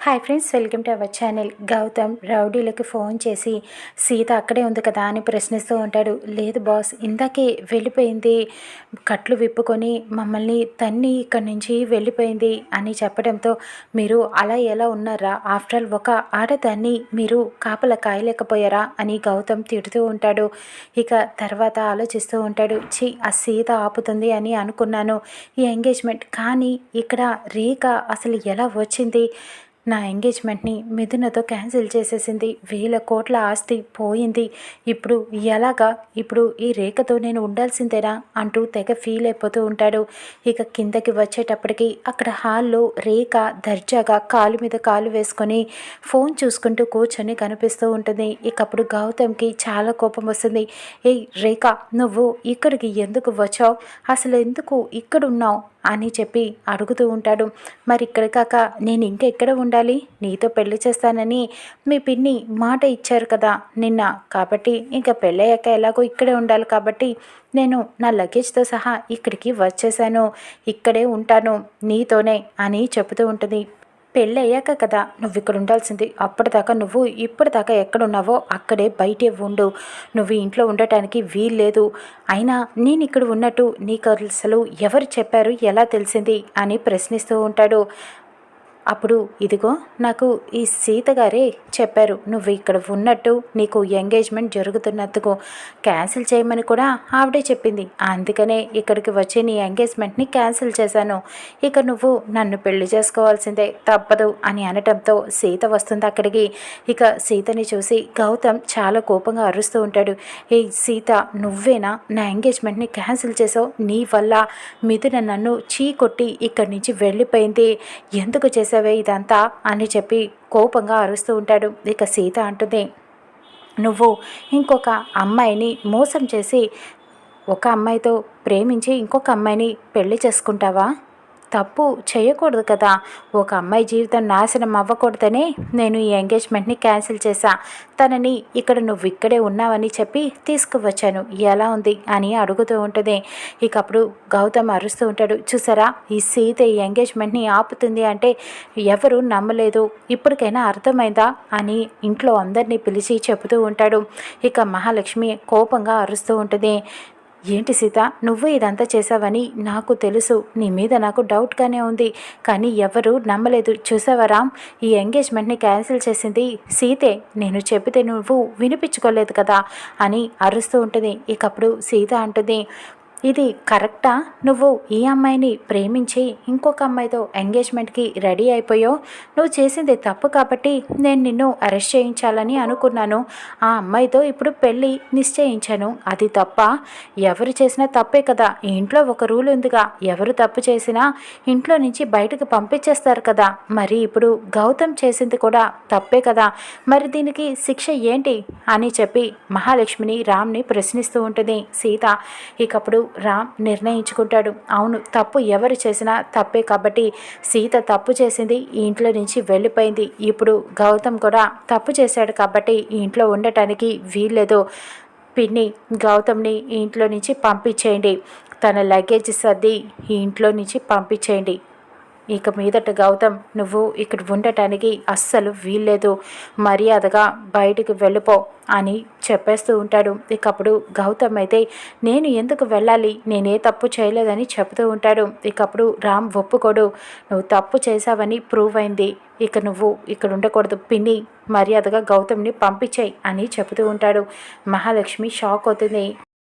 Hi friends welcome to our channel. Gautam రౌడీలకు phone చేసి సీత అక్కడే ఉంది కదా అని ప్రశ్నిస్తూ ఉంటాడు. లేదు బాస్ ఇందాకే వెళ్ళిపోయింది. కట్లు విప్పుకొని మమ్మల్ని తన్ని ఇక్కడి నుంచి వెళ్ళిపోయింది అని చెప్పడంతో మీరు అలా ఎలా ఉన్నారా? ఆఫ్టర్ ఆల్ ఒక ఆడదాన్ని మీరు కాపల కాయలేకపోయారా? అని గౌతమ్ తిడుతూ ఉంటాడు. ఇక తర్వాత ఆలోచిస్తూ ఉంటాడు. చి ఆ సీత ఆపుతుంది అని అనుకున్నాను. ఈ ఎంగేజ్మెంట్ కానీ ఇక్కడ రేఖ అసలు ఎలా వచ్చింది? నా ఎంగేజ్మెంట్ని మిథునతో క్యాన్సిల్ చేసేసింది. వేల కోట్ల ఆస్తి పోయింది. ఇప్పుడు ఎలాగా? ఇప్పుడు ఈ రేఖతో నేను ఉండాల్సిందేనా? అంటూ తెగ ఫీల్ అయిపోతూ ఉంటాడు. ఇక కిందకి వచ్చేటప్పటికి అక్కడ హాల్లో రేఖ దర్జాగా కాలు మీద కాలు వేసుకొని ఫోన్ చూసుకుంటూ కూర్చొని కనిపిస్తూ ఉంటుంది. ఇక అప్పుడు గౌతమ్కి చాలా కోపం వస్తుంది. ఏయ్ రేఖ నువ్వు ఇక్కడికి ఎందుకు వచ్చావు? అసలు ఎందుకు ఇక్కడ ఉన్నావు అని చెప్పి అడుగుతూ ఉంటాడు. మరి ఇక్కడ కాక నేను ఇంకెక్కడ ఉండాలి? నీతో పెళ్ళి చేస్తానని మీ పిన్ని మాట ఇచ్చారు కదా నిన్న. కాబట్టి ఇంకా పెళ్ళయ్యాక ఎలాగో ఇక్కడే ఉండాలి. కాబట్టి నేను నా లగేజ్తో సహా ఇక్కడికి వచ్చేసాను. ఇక్కడే ఉంటాను నీతోనే అని చెబుతూ ఉంటుంది. పెళ్ళి అయ్యాక కదా నువ్వు ఇక్కడ ఉండాల్సింది అప్పటిదాకా నువ్వు ఇప్పటిదాకా ఎక్కడున్నావో అక్కడే బయటే ఉండు. నువ్వు ఇంట్లో ఉండటానికి వీల్లేదు. అయినా నేను ఇక్కడ ఉన్నట్టు నీకు అసలు ఎవరు చెప్పారు ఎలా తెలిసింది అని ప్రశ్నిస్తూ ఉంటాడు. అప్పుడు ఇదిగో నాకు ఈ సీత గారే చెప్పారు. నువ్వు ఇక్కడ ఉన్నట్టు నీకు ఎంగేజ్మెంట్ జరుగుతున్నందుకు క్యాన్సిల్ చేయమని కూడా ఆవిడే చెప్పింది. అందుకనే ఇక్కడికి వచ్చి నీ ఎంగేజ్మెంట్ని క్యాన్సిల్ చేశాను. ఇక నువ్వు నన్ను పెళ్ళి చేసుకోవాల్సిందే తప్పదు అని అనటంతో సీత వస్తుంది అక్కడికి. ఇక సీతని చూసి గౌతమ్ చాలా కోపంగా అరుస్తూ ఉంటాడు. ఏ సీత నువ్వేనా నా ఎంగేజ్మెంట్ని క్యాన్సిల్ చేసావు? నీ వల్ల మిథున నన్ను చీ కొట్టి ఇక్కడి నుంచి వెళ్ళిపోయింది. ఎందుకు చేశావు చేసావే ఇదంతా అని చెప్పి కోపంగా అరుస్తూ ఉంటాడు. ఇక సీత అంటుంది నువ్వు ఇంకొక అమ్మాయిని మోసం చేసి ఒక అమ్మాయితో ప్రేమించి ఇంకొక అమ్మాయిని పెళ్ళి చేసుకుంటావా? తప్పు చేయకూడదు కదా. ఒక అమ్మాయి జీవితం నాశనం అవ్వకూడదనే నేను ఈ ఎంగేజ్మెంట్ని క్యాన్సిల్ చేశా. తనని ఇక్కడ నువ్వు ఇక్కడే ఉన్నావని చెప్పి తీసుకువచ్చాను. ఎలా ఉంది? అని అడుగుతూ ఉంటుంది. ఇక అప్పుడు గౌతమ్ అరుస్తూ ఉంటాడు. చూసారా? ఈ సీత ఈ ఎంగేజ్మెంట్ని ఆపుతుంది అంటే ఎవరు నమ్మలేదు. ఇప్పటికైనా అర్థమైందా? అని ఇంట్లో అందరినీ పిలిచి చెబుతూ ఉంటాడు. ఇక మహాలక్ష్మి కోపంగా అరుస్తూ ఉంటుంది. ఏంటి సీత నువ్వు ఇదంతా చేసావని నాకు తెలుసు. నీ మీద నాకు డౌట్గానే ఉంది. కానీ ఎవరు నమ్మలేదు. చూసావరా ఈ ఎంగేజ్మెంట్ని క్యాన్సిల్ చేసింది సీతే. నేను చెబితే నువ్వు వినిపించుకోలేదు కదా అని అరుస్తూ ఉంటుంది. ఇకప్పుడు సీత అంటుంది ఇది కరెక్టా? నువ్వు ఈ అమ్మాయిని ప్రేమించి ఇంకొక అమ్మాయితో ఎంగేజ్మెంట్కి రెడీ అయిపోయో నువ్వు చేసింది తప్పు కాబట్టి నేను నిన్ను అరెస్ట్ చేయించాలని అనుకున్నాను. ఆ అమ్మాయితో ఇప్పుడు పెళ్ళి నిశ్చయించాను. అది తప్ప? ఎవరు చేసినా తప్పే కదా. ఇంట్లో ఒక రూల్ ఉందిగా. ఎవరు తప్పు చేసినా ఇంట్లో నుంచి బయటకు పంపించేస్తారు కదా. మరి ఇప్పుడు గౌతమ్ చేసింది కూడా తప్పే కదా. మరి దీనికి శిక్ష ఏంటి? అని చెప్పి మహాలక్ష్మిని రామ్ని ప్రశ్నిస్తూ ఉంటుంది సీత. ఇకప్పుడు రామ్ నిర్ణయించుకుంటాడు. అవును తప్పు ఎవరు చేసినా తప్పే కాబట్టి సీత తప్పు చేసింది ఈ ఇంట్లో నుంచి వెళ్ళిపోయింది. ఇప్పుడు గౌతమ్ కూడా తప్పు చేశాడు కాబట్టి ఈ ఇంట్లో ఉండటానికి వీల్లేదు. పిన్ని గౌతమ్ని ఇంట్లో నుంచి పంపించేయండి. తన లగేజ్ సర్ది ఈ ఇంట్లో నుంచి పంపించేయండి. ఇక మీదట గౌతమ్ నువ్వు ఇక్కడ ఉండటానికి అస్సలు వీల్లేదు. మర్యాదగా బయటికి వెళ్ళిపో అని చెప్పేస్తూ ఉంటాడు. ఇకప్పుడు గౌతమ్ అయితే నేను ఎందుకు వెళ్ళాలి? నేనే తప్పు చేయలేదని చెబుతూ ఉంటాడు. ఇకప్పుడు రామ్ ఒప్పుకోడు. నువ్వు తప్పు చేశావని ప్రూవ్ అయింది. ఇక నువ్వు ఇక్కడ ఉండకూడదు. పిన్ని మర్యాదగా గౌతమ్ని పంపించేయి అని చెబుతూ ఉంటాడు. మహాలక్ష్మి షాక్ అవుతుంది.